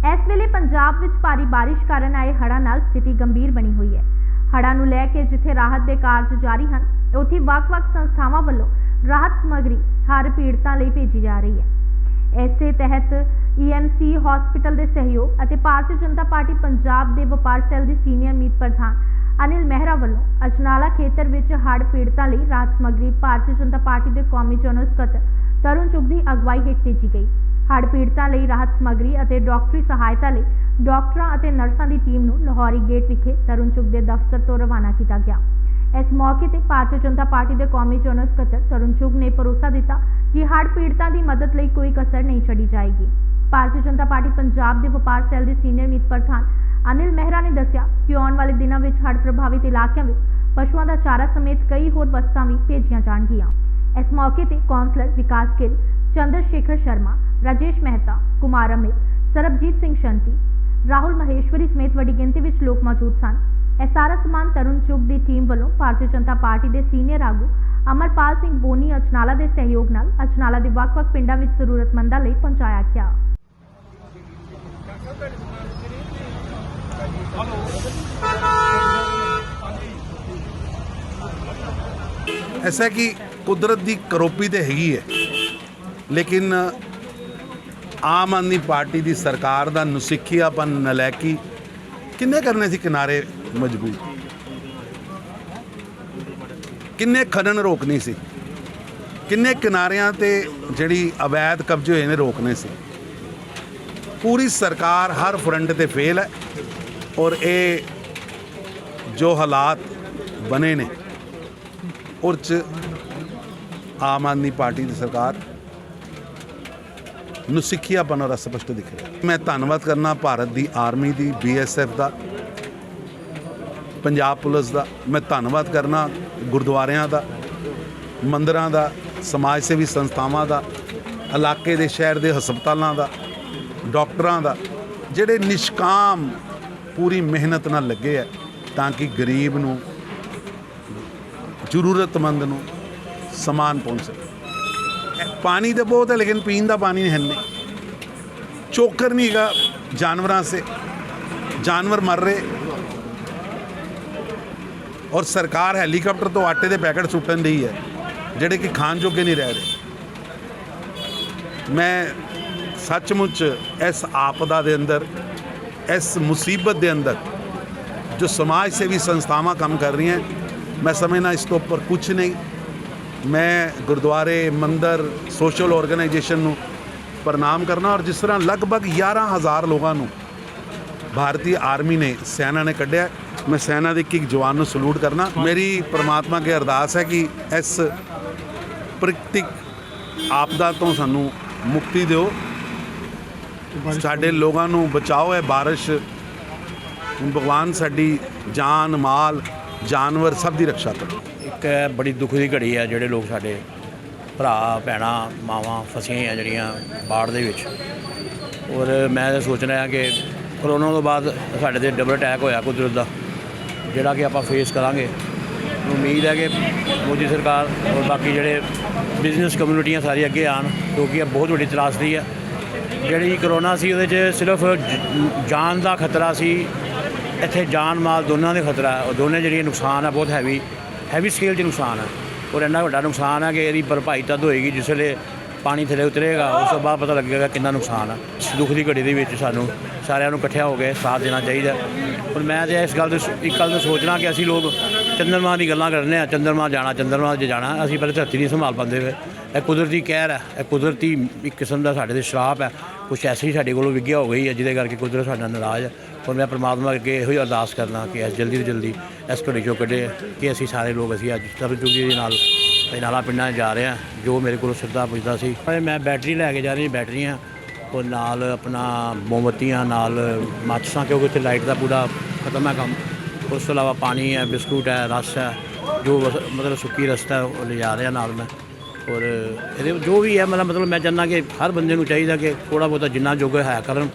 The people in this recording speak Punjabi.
ਇਸ ਵੇਲੇ ਪੰਜਾਬ ਵਿੱਚ ਭਾਰੀ ਬਾਰਿਸ਼ ਕਾਰਨ ਆਏ ਹੜ੍ਹਾਂ ਨਾਲ ਸਥਿਤੀ ਗੰਭੀਰ ਬਣੀ ਹੋਈ ਹੈ। ਹੜ੍ਹਾਂ ਨੂੰ ਲੈ ਕੇ ਜਿੱਥੇ ਰਾਹਤ ਦੇ ਕਾਰਜ ਜਾਰੀ ਹਨ, ਉੱਥੇ ਵੱਖ-ਵੱਖ ਸੰਸਥਾਵਾਂ ਵੱਲੋਂ ਰਾਹਤ ਸਮੱਗਰੀ ਹੜ੍ਹ ਪੀੜਤਾਂ ਲਈ ਭੇਜੀ ਜਾ ਰਹੀ ਹੈ। ਇਸੇ ਤਹਿਤ ਈਐਮਸੀ ਹਸਪੀਟਲ ਦੇ ਸਹਿਯੋਗ ਅਤੇ ਭਾਰਤੀ ਜਨਤਾ ਪਾਰਟੀ ਪੰਜਾਬ ਦੇ ਵਪਾਰ ਸੈੱਲ ਦੀ ਸੀਨੀਅਰ ਮੀਤ ਪ੍ਰਧਾਨ ਅਨਿਲ ਮਹਿਰਾ ਵੱਲੋਂ ਅਜਨਾਲਾ ਖੇਤਰ ਵਿੱਚ ਹੜ੍ਹ ਪੀੜਤਾਂ ਲਈ ਰਾਹਤ ਸਮੱਗਰੀ ਭਾਰਤੀ ਜਨਤਾ ਪਾਰਟੀ ਦੇ ਕੌਮੀ ਜਨਰਲ ਸਕੱਤਰ ਤਰੁਣ ਚੁੱਗ ਦੀ ਅਗਵਾਈ ਹੇਠ ਭੇਜੀ ਗਈ। ਹੜ੍ਹ ਪੀੜਤਾਂ ਲਈ ਰਾਹਤ ਸਮੱਗਰੀ ਅਤੇ ਡਾਕਟਰੀ ਸਹਾਇਤਾ ਲਈ ਡਾਕਟਰਾਂ ਅਤੇ ਨਰਸਾਂ ਦੀ ਟੀਮ ਨੂੰ ਲਾਹੌਰੀ ਗੇਟ ਵਿਖੇ ਤਰੁਣ ਚੁੱਗ ਦੇ ਦਫ਼ਤਰ ਤੋਂ ਰਵਾਨਾ ਕੀਤਾ ਗਿਆ। ਇਸ ਮੌਕੇ ਤੇ ਭਾਰਤੀ ਜਨਤਾ ਪਾਰਟੀ ਦੇ ਕੌਮੀ ਜਨਰਲ ਸਕੱਤਰ ਤਰੁਣ ਚੁੱਗ ਨੇ ਭਰੋਸਾ ਦਿੱਤਾ ਕਿ ਹੜ੍ਹ ਪੀੜਤਾਂ ਦੀ ਮਦਦ ਲਈ ਕੋਈ ਕਸਰ ਨਹੀਂ ਛੱਡੀ ਜਾਏਗੀ। ਭਾਰਤੀ ਜਨਤਾ ਪਾਰਟੀ ਪੰਜਾਬ ਦੇ ਵਪਾਰ ਸੈੱਲ ਦੇ ਸੀਨੀਅਰ ਮੀਤ ਪ੍ਰਧਾਨ ਅਨਿਲ ਮਹਿਰਾ ਨੇ ਦੱਸਿਆ ਕਿ ਆਉਣ ਵਾਲੇ ਦਿਨਾਂ ਵਿੱਚ ਹੜ੍ਹ ਪ੍ਰਭਾਵਿਤ ਇਲਾਕਿਆਂ ਵਿੱਚ ਪਸ਼ੂਆਂ ਦਾ ਚਾਰਾ ਸਮੇਤ ਕਈ ਹੋਰ ਵਸਤਾਂ ਵੀ ਭੇਜੀਆਂ ਜਾਣਗੀਆਂ। ਇਸ ਮੌਕੇ ਤੇ ਕੌਂਸਲਰ ਵਿਕਾਸ ਗਿੱਲ ਚੰਦਰ ਸ਼ੇਖਰ ਸ਼ਰਮਾ ਰਾਜੇਸ਼ ਮਹਿਤਾ ਕੁਮਾਰ ਅਮਿਤ ਸਰਬਜੀਤ ਸਿੰਘ ਸ਼ੰਤੀ ਰਾਹੁਲ ਮਹੇਸ਼ਵਰੀ ਸਮੇਤ ਵੱਡੀ ਗਿਣਤੀ ਵਿੱਚ ਲੋਕ ਮੌਜੂਦ ਸਨ। ਇਹ ਸਾਰਾ ਸਮਾਨ ਤਰੁਣ ਚੁੱਗ ਦੀ ਟੀਮ ਵੱਲੋਂ ਭਾਰਤੀ ਜਨਤਾ ਪਾਰਟੀ ਦੇ ਸੀਨੀਅਰ ਆਗੂ ਅਮਰਪਾਲ ਸਿੰਘ ਬੋਨੀ ਅਜਨਾਲਾ ਦੇ ਸਹਿਯੋਗ ਨਾਲ ਅਜਨਾਲਾ ਦੇ ਵੱਖ-ਵੱਖ ਪਿੰਡਾਂ ਵਿੱਚ ਜ਼ਰੂਰਤਮੰਦਾਂ ਲਈ ਪਹੁੰਚਾਇਆ ਗਿਆ। ਐਸਾ ਕਿ ਕੁਦਰਤ ਦੀ ਕਰੋਪੀ ਤੇ ਹੈਗੀ ਹੈ ਲੇਕਿਨ ਆਮ ਆਦਮੀ ਪਾਰਟੀ ਦੀ ਸਰਕਾਰ ਦਾ ਨੁਸਿੱਖੀਆਪਨ, ਨਲੈਕੀ ਕਿੰਨੇ ਕਰਨੇ ਸੀ ਕਿਨਾਰੇ ਮਜ਼ਬੂਰ? ਕਿੰਨੇ ਖਨਨ ਰੋਕਣੀ ਸੀ? ਕਿੰਨੇ ਕਿਨਾਰਿਆਂ ਤੇ ਜਿਹੜੀ ਅਵੈਧ ਕਬਜ਼ੇ ਹੋਏ ਨੇ ਰੋਕਣੇ ਸੀ? ਪੂਰੀ ਸਰਕਾਰ ਹਰ ਫਰੰਟ ਤੇ ਫੇਲ ਹੈ ਔਰ ਇਹ ਜੋ ਹਾਲਾਤ ਬਣੇ ਨੇ ਔਰ ਚ ਆਮ ਆਦਮੀ ਪਾਰਟੀ ਦੀ ਸਰਕਾਰ ਨੂੰ ਸਿੱਖਿਆਪਨ ਔਰ ਅਸਪਸ਼ਟ ਦਿਖ ਰਿਹਾ। ਮੈਂ ਧੰਨਵਾਦ ਕਰਨਾ ਭਾਰਤ ਦੀ ਆਰਮੀ ਦੀ ਬੀਐਸਐਫ ਦਾ, ਪੰਜਾਬ ਪੁਲਿਸ ਦਾ। ਮੈਂ ਧੰਨਵਾਦ ਕਰਨਾ ਗੁਰਦੁਆਰਿਆਂ ਦਾ, ਮੰਦਰਾਂ ਦਾ, ਸਮਾਜ ਸੇਵੀ ਸੰਸਥਾਵਾਂ ਦਾ, ਇਲਾਕੇ ਦੇ, ਸ਼ਹਿਰ ਦੇ ਹਸਪਤਾਲਾਂ ਦਾ, ਡਾਕਟਰਾਂ ਦਾ, ਜਿਹੜੇ ਨਿਸ਼ਕਾਮ ਪੂਰੀ ਮਿਹਨਤ ਨਾਲ ਲੱਗੇ ਆ, ਤਾਂ ਕਿ ਗਰੀਬ ਨੂੰ, ਜ਼ਰੂਰਤਮੰਦ ਨੂੰ ਸਮਾਨ ਪਹੁੰਚ ਸਕੇ। ਪਾਣੀ ਤਾਂ ਬਹੁਤ ਹੈ ਲੇਕਿਨ ਪੀਣ ਦਾ ਪਾਣੀ ਹੈ ਨਹੀਂ ਚੋਕਰ ਨਹੀਂ ਹੈਗਾ ਜਾਨਵਰਾਂ ਸੇ ਜਾਨਵਰ ਮਰ ਰਹੇ ਔਰ ਸਰਕਾਰ ਹੈਲੀਕਾਪਟਰ ਤੋਂ ਆਟੇ ਦੇ ਪੈਕਟ ਸੁੱਟਣ ਰਹੀ ਹੈ ਜਿਹੜੇ ਕਿ ਖਾਣ ਜੋਗੇ ਨਹੀਂ ਰਹਿ ਰਹੇ ਮੈਂ ਸੱਚਮੁੱਚ ਇਸ ਆਪਦਾ ਦੇ ਅੰਦਰ ਇਸ ਮੁਸੀਬਤ ਦੇ ਅੰਦਰ ਜੋ ਸਮਾਜ ਸੇਵੀ ਸੰਸਥਾਵਾਂ ਕੰਮ ਕਰ ਰਹੀਆਂ ਮੈਂ ਸਮਝਣਾ ਇਸ ਤੋਂ ਉੱਪਰ ਕੁਝ ਨਹੀਂ ਮੈਂ ਗੁਰਦੁਆਰੇ, ਮੰਦਰ ਸੋਸ਼ਲ ਆਰਗੇਨਾਈਜੇਸ਼ਨ ਨੂੰ ਪ੍ਰਣਾਮ ਕਰਨਾ ਔਰ ਜਿਸ ਤਰ੍ਹਾਂ ਲਗਭਗ 11000 ਲੋਕਾਂ ਨੂੰ ਭਾਰਤੀ ਆਰਮੀ ਨੇ ਸੈਨਾ ਨੇ ਕੱਢਿਆ, ਮੈਂ ਸੈਨਾ ਦੇ ਇੱਕ ਇੱਕ ਜਵਾਨ ਨੂੰ ਸਲੂਟ ਕਰਨਾ। ਮੇਰੀ ਪ੍ਰਮਾਤਮਾ ਅੱਗੇ ਅਰਦਾਸ ਹੈ ਕਿ ਇਸ ਪ੍ਰਕਿਰਤਿਕ ਆਪਦਾ ਤੋਂ ਸਾਨੂੰ ਮੁਕਤੀ ਦਿਓ। ਸਾਡੇ ਲੋਕਾਂ ਨੂੰ ਬਚਾਓ ਹੈ ਬਾਰਿਸ਼ ਭਗਵਾਨ ਸਾਡੀ ਜਾਨ, ਮਾਲ, ਜਾਨਵਰ ਸਭ ਦੀ ਰੱਖਿਆ ਕਰੋ। ਇੱਕ ਬੜੀ ਦੁੱਖ ਦੀ ਘੜੀ ਆ ਜਿਹੜੇ ਲੋਕ ਸਾਡੇ ਭਰਾ, ਭੈਣਾਂ, ਮਾਵਾਂ ਫਸੀਆਂ ਆ ਜਿਹੜੀਆਂ ਬਾੜ ਦੇ ਵਿੱਚ। ਔਰ ਮੈਂ ਤਾਂ ਸੋਚ ਰਿਹਾ ਕਿ ਕਰੋਨਾ ਤੋਂ ਬਾਅਦ ਸਾਡੇ ਤੇ ਡਬਲ ਅਟੈਕ ਹੋਇਆ ਕੁਦਰਤ ਦਾ, ਜਿਹੜਾ ਕਿ ਆਪਾਂ ਫੇਸ ਕਰਾਂਗੇ। ਉਮੀਦ ਹੈ ਕਿ ਮੋਦੀ ਸਰਕਾਰ ਔਰ ਬਾਕੀ ਜਿਹੜੇ ਬਿਜ਼ਨਸ ਕਮਿਊਨਿਟੀਆਂ ਸਾਰੀ ਅੱਗੇ ਆਣ ਕਿਉਂਕਿ ਇਹ ਬਹੁਤ ਵੱਡੀ ਤਰਾਸਦੀ ਹੈ ਜਿਹੜੀ ਕਰੋਨਾ ਸੀ ਉਹਦੇ 'ਚ ਸਿਰਫ ਜਾਨ ਦਾ ਖਤਰਾ ਸੀ, ਇੱਥੇ ਜਾਨ ਮਾਲ ਦੋਨਾਂ ਦੇ ਖਤਰਾ, ਔਰ ਦੋਨੇ ਜਿਹੜੀਆਂ ਨੁਕਸਾਨ ਹੈ ਬਹੁਤ ਹੈਵੀ ਹੈਵੀ ਸਕੇਲ 'ਚ ਨੁਕਸਾਨ ਹੈ ਔਰ ਇੰਨਾ ਵੱਡਾ ਨੁਕਸਾਨ ਹੈ ਕਿ ਇਹਦੀ ਭਰਪਾਈ ਤਦ ਹੋਏਗੀ ਜਿਸ ਵੇਲੇ ਪਾਣੀ ਥੱਲੇ ਉਤਰੇਗਾ, ਉਸ ਤੋਂ ਬਾਅਦ ਪਤਾ ਲੱਗੇਗਾ ਕਿੰਨਾ ਨੁਕਸਾਨ ਆ। ਦੁੱਖ ਦੀ ਘੜੀ ਦੇ ਵਿੱਚ ਸਾਨੂੰ ਸਾਰਿਆਂ ਨੂੰ ਇਕੱਠਿਆ ਹੋ ਕੇ ਸਾਥ ਦੇਣਾ ਚਾਹੀਦਾ। ਔਰ ਮੈਂ ਤੇ ਇਸ ਗੱਲ ਦੇ ਇੱਕ ਗੱਲ ਨੂੰ ਸੋਚਣਾ ਕਿ ਅਸੀਂ ਲੋਕ ਚੰਦਰਮਾ ਦੀ ਗੱਲਾਂ ਕਰਨੇ ਆ ਚੰਦਰਮਾ ਜਾਣਾ, ਚੰਦਰਮਾ 'ਚ ਜਾਣਾ, ਅਸੀਂ ਪਹਿਲੇ ਧਰਤੀ ਨਹੀਂ ਸੰਭਾਲ ਪਾਉਂਦੇ ਹੋਏ। ਇਹ ਕੁਦਰਤੀ ਕਹਿਰ ਹੈ ਇਹ ਕੁਦਰਤੀ ਇੱਕ ਕਿਸਮ ਦਾ ਸਾਡੇ ਤੇ ਸ਼ਰਾਪ ਹੈ ਕੁਛ ਐਸੀ ਹੀ ਸਾਡੇ ਕੋਲੋਂ ਵਿਗਿਆ ਹੋ ਗਈ ਹੈ ਜਿਹਦੇ ਕਰਕੇ ਕੁਦਰਤ ਸਾਡਾ ਨਾਰਾਜ਼ ਹੈ ਔਰ ਮੈਂ ਪ੍ਰਮਾਤਮਾ ਅੱਗੇ ਇਹੋ ਹੀ ਅਰਦਾਸ ਕਰਨਾ ਕਿ ਇਸ ਜਲਦੀ ਤੋਂ ਜਲਦੀ ਇਸ ਘੜੀ ਚੋਂ ਕੱਢੇ ਕਿ ਅਸੀਂ ਸਾਰੇ ਲੋਕ ਅਸੀਂ ਅੱਜ ਤਰਜੁਗੀ ਦੇ ਨਾਲ ਨਾਲਾ ਪਿੰਡਾਂ 'ਚ ਜਾ ਰਹੇ ਹਾਂ ਜੋ ਮੇਰੇ ਕੋਲੋਂ ਸਿੱਧਾ ਪੁੱਜਦਾ ਸੀ ਮੈਂ ਬੈਟਰੀ ਲੈ ਕੇ ਜਾ ਰਹੀ ਬੈਟਰੀਆਂ ਉਹ ਨਾਲ ਆਪਣਾ ਮੋਮਬੱਤੀਆਂ, ਨਾਲ ਮਾਚਸਾਂ, ਕਿਉਂਕਿ ਉੱਥੇ ਲਾਈਟ ਦਾ ਪੂਰਾ ਖਤਮ ਹੈ ਕੰਮ। ਉਸ ਤੋਂ ਇਲਾਵਾ ਪਾਣੀ ਹੈ ਬਿਸਕੁਟ ਹੈ ਰਸ ਹੈ ਜੋ ਮਤਲਬ ਸੁੱਕੀ ਰਸਤਾ, ਉਹ ਲਿਜਾ ਰਿਹਾ ਨਾਲ ਮੈਂ। ਔਰ ਇਹਦੇ ਜੋ ਵੀ ਹੈ, ਮਤਲਬ ਮਤਲਬ ਮੈਂ ਚਾਹੁੰਦਾ ਕਿ ਹਰ ਬੰਦੇ ਨੂੰ ਚਾਹੀਦਾ ਕਿ ਥੋੜਾ ਬਹੁਤਾ ਜਿੰਨਾ ਜੋਗ ਹੈ ਕਰਨ।